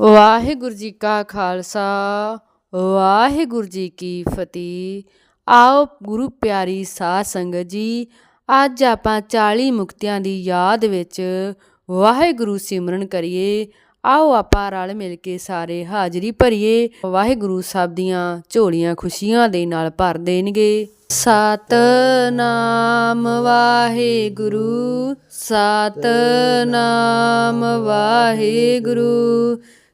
ਵਾਹਿਗੁਰੂ ਜੀ ਕਾ ਖਾਲਸਾ, ਵਾਹਿਗੁਰੂ ਜੀ ਕੀ ਫਤਿਹ। ਆਓ ਗੁਰੂ ਪਿਆਰੀ ਸਾਧ ਸੰਗਤ ਜੀ, ਅੱਜ ਆਪਾਂ 40 ਮੁਕਤਿਆਂ ਦੀ ਯਾਦ ਵਿੱਚ ਵਾਹਿਗੁਰੂ ਸਿਮਰਨ ਕਰੀਏ। ਆਓ ਆਪਾਂ ਰਲ ਮਿਲ ਕੇ ਸਾਰੇ ਹਾਜ਼ਰੀ ਭਰੀਏ। ਵਾਹਿਗੁਰੂ ਸਾਹਿਬ ਦੀਆਂ ਝੋਲੀਆਂ ਖੁਸ਼ੀਆਂ ਦੇ ਨਾਲ ਭਰ ਦੇਣਗੇ। ਸਤਨਾਮ ਵਾਹਿਗੁਰੂ ਸਤਨਾਮ ਵਾਹਿਗੁਰੂ।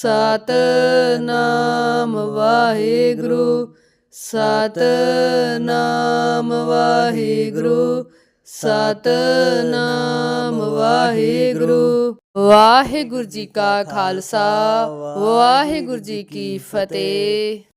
ਸਤਨਾਮ ਵਾਹਿਗੁਰੂ ਸਤਨਾਮ ਵਾਹਿਗੁਰੂ ਸਤਨਾਮ ਵਾਹਿਗੁਰੂ। ਵਾਹਿਗੁਰੂ ਜੀ ਕਾ ਖਾਲਸਾ ਵਾਹਿਗੁਰੂ ਜੀ ਕੀ ਫਤਿਹ।